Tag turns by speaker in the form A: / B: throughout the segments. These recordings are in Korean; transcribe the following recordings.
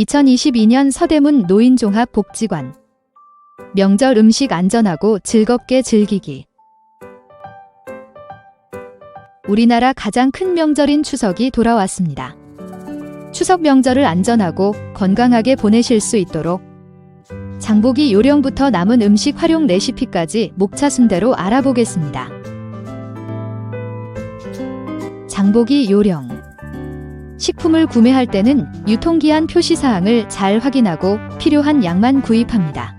A: 2022년 서대문 노인종합복지관 명절 음식 안전하고 즐겁게 즐기기 우리나라 가장 큰 명절인 추석이 돌아왔습니다. 추석 명절을 안전하고 건강하게 보내실 수 있도록 장보기 요령부터 남은 음식 활용 레시피까지 목차순대로 알아보겠습니다. 장보기 요령 식품을 구매할 때는 유통기한 표시사항을 잘 확인하고 필요한 양만 구입합니다.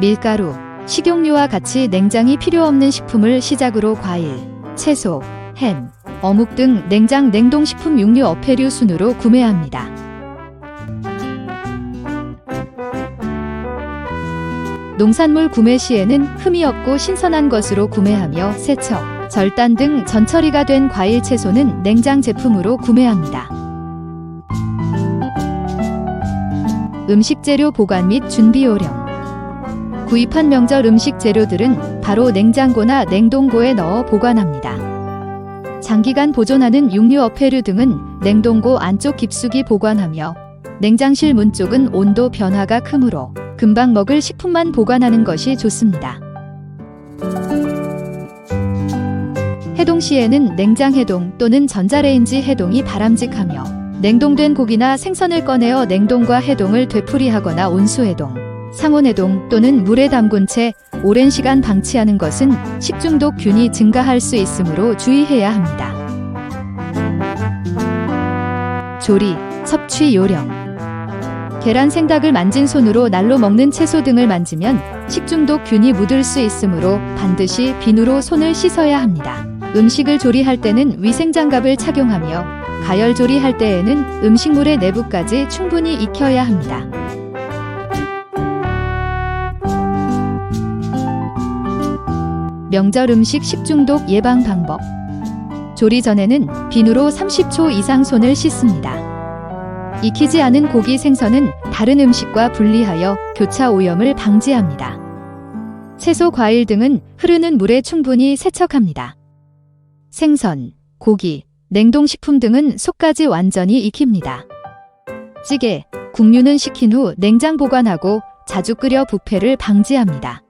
A: 밀가루, 식용유와 같이 냉장이 필요 없는 식품을 시작으로 과일, 채소, 햄, 어묵 등 냉장 냉동식품 육류 어패류 순으로 구매합니다. 농산물 구매 시에는 흠이 없고 신선한 것으로 구매하며 세척, 절단 등 전처리가 된 과일 채소는 냉장 제품으로 구매합니다. 음식 재료 보관 및 준비 요령 구입한 명절 음식 재료들은 바로 냉장고나 냉동고에 넣어 보관합니다. 장기간 보존하는 육류 어패류 등은 냉동고 안쪽 깊숙이 보관하며 냉장실 문 쪽은 온도 변화가 크므로 금방 먹을 식품만 보관하는 것이 좋습니다. 해동 시에는 냉장 해동 또는 전자레인지 해동이 바람직하며 냉동된 고기나 생선을 꺼내어 냉동과 해동을 되풀이하거나 온수해동, 상온해동 또는 물에 담근 채 오랜 시간 방치하는 것은 식중독 균이 증가할 수 있으므로 주의해야 합니다. 조리, 섭취 요령 계란 생닭을 만진 손으로 날로 먹는 채소 등을 만지면 식중독 균이 묻을 수 있으므로 반드시 비누로 손을 씻어야 합니다. 음식을 조리할 때는 위생장갑을 착용하며 가열 조리할 때에는 음식물의 내부까지 충분히 익혀야 합니다. 명절 음식 식중독 예방 방법. 조리 전에는 비누로 30초 이상 손을 씻습니다. 익히지 않은 고기 생선은 다른 음식과 분리하여 교차 오염을 방지합니다. 채소 과일 등은 흐르는 물에 충분히 세척합니다. 생선, 고기, 냉동식품 등은 속까지 완전히 익힙니다. 찌개, 국류는 식힌 후 냉장 보관하고 자주 끓여 부패를 방지합니다.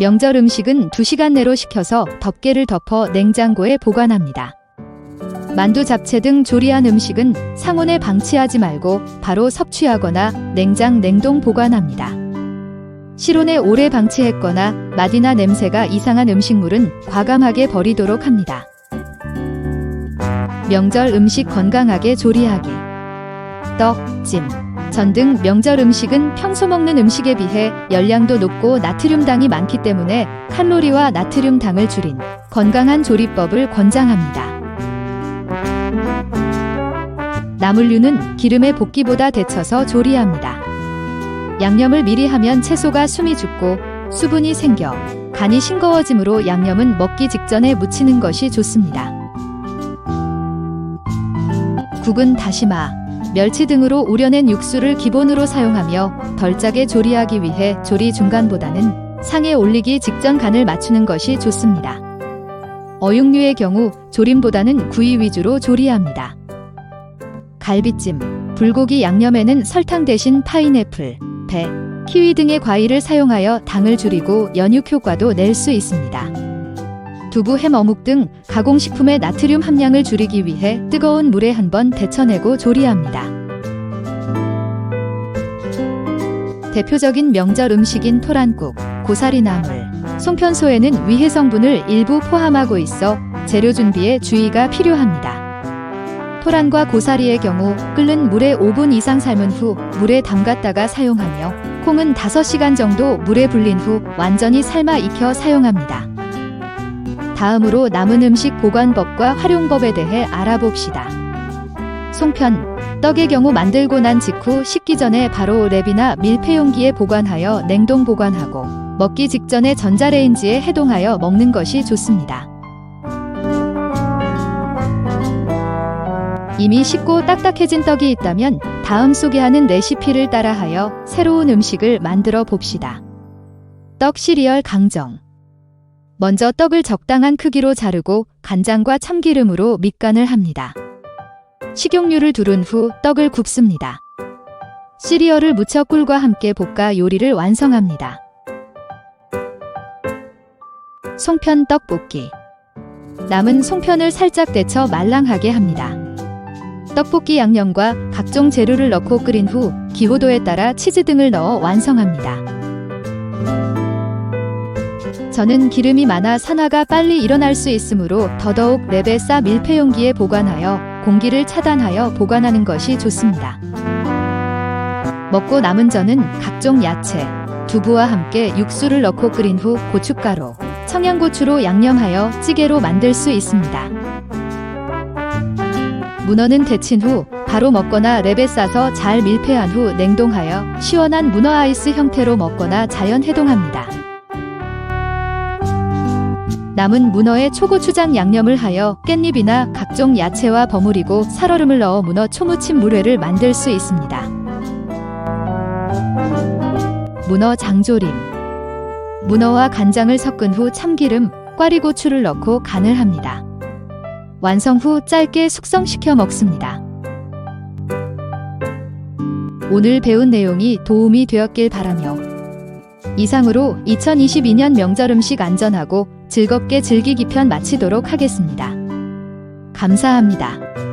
A: 명절 음식은 2시간 내로 식혀서 덮개를 덮어 냉장고에 보관합니다. 만두 잡채 등 조리한 음식은 상온에 방치하지 말고 바로 섭취하거나 냉장 냉동 보관합니다. 실온에 오래 방치했거나 맛이나 냄새가 이상한 음식물은 과감하게 버리도록 합니다. 명절 음식 건강하게 조리하기. 떡, 찜, 전 등 명절 음식은 평소 먹는 음식에 비해 열량도 높고 나트륨당이 많기 때문에 칼로리와 나트륨당을 줄인 건강한 조리법을 권장합니다. 나물류는 기름에 볶기보다 데쳐서 조리합니다. 양념을 미리 하면 채소가 숨이 죽고 수분이 생겨 간이 싱거워지므로 양념은 먹기 직전에 무치는 것이 좋습니다. 국은 다시마, 멸치 등으로 우려낸 육수를 기본으로 사용하며 덜 짜게 조리하기 위해 조리 중간보다는 상에 올리기 직전 간을 맞추는 것이 좋습니다. 어육류의 경우 조림보다는 구이 위주로 조리합니다. 갈비찜, 불고기 양념에는 설탕 대신 파인애플, 배, 키위 등의 과일을 사용하여 당을 줄이고 연육 효과도 낼 수 있습니다. 두부, 햄, 어묵 등 가공식품의 나트륨 함량을 줄이기 위해 뜨거운 물에 한번 데쳐내고 조리합니다. 대표적인 명절 음식인 토란국, 고사리 나물, 송편소에는 위해 성분을 일부 포함하고 있어 재료 준비에 주의가 필요합니다. 토란과 고사리의 경우 끓는 물에 5분 이상 삶은 후 물에 담갔다가 사용하며 콩은 5시간 정도 물에 불린 후 완전히 삶아 익혀 사용합니다. 다음으로 남은 음식 보관법과 활용법에 대해 알아봅시다. 송편, 떡의 경우 만들고 난 직후 식기 전에 바로 랩이나 밀폐 용기에 보관하여 냉동 보관하고 먹기 직전에 전자레인지에 해동하여 먹는 것이 좋습니다. 이미 식고 딱딱해진 떡이 있다면 다음 소개하는 레시피를 따라하여 새로운 음식을 만들어 봅시다. 떡 시리얼 강정. 먼저 떡을 적당한 크기로 자르고 간장과 참기름으로 밑간을 합니다. 식용유를 두른 후 떡을 굽습니다. 시리얼을 무쳐 꿀과 함께 볶아 요리를 완성합니다. 송편 떡볶이. 남은 송편을 살짝 데쳐 말랑하게 합니다. 떡볶이 양념과 각종 재료를 넣고 끓인 후 기호도에 따라 치즈 등을 넣어 완성합니다. 저는 기름이 많아 산화가 빨리 일어날 수 있으므로 더더욱 랩에 싸 밀폐 용기에 보관하여 공기를 차단하여 보관하는 것이 좋습니다. 먹고 남은 전은 각종 야채, 두부와 함께 육수를 넣고 끓인 후 고춧가루, 청양고추로 양념하여 찌개로 만들 수 있습니다. 문어는 데친 후 바로 먹거나 랩에 싸서 잘 밀폐한 후 냉동하여 시원한 문어 아이스 형태로 먹거나 자연 해동합니다. 남은 문어에 초고추장 양념을 하여 깻잎이나 각종 야채와 버무리고 살얼음을 넣어 문어 초무침 물회를 만들 수 있습니다. 문어 장조림 문어와 간장을 섞은 후 참기름, 꽈리고추를 넣고 간을 합니다. 완성 후 짧게 숙성시켜 먹습니다. 오늘 배운 내용이 도움이 되었길 바라며 이상으로 2022년 명절 음식 안전하고 즐겁게 즐기기 편 마치도록 하겠습니다. 감사합니다.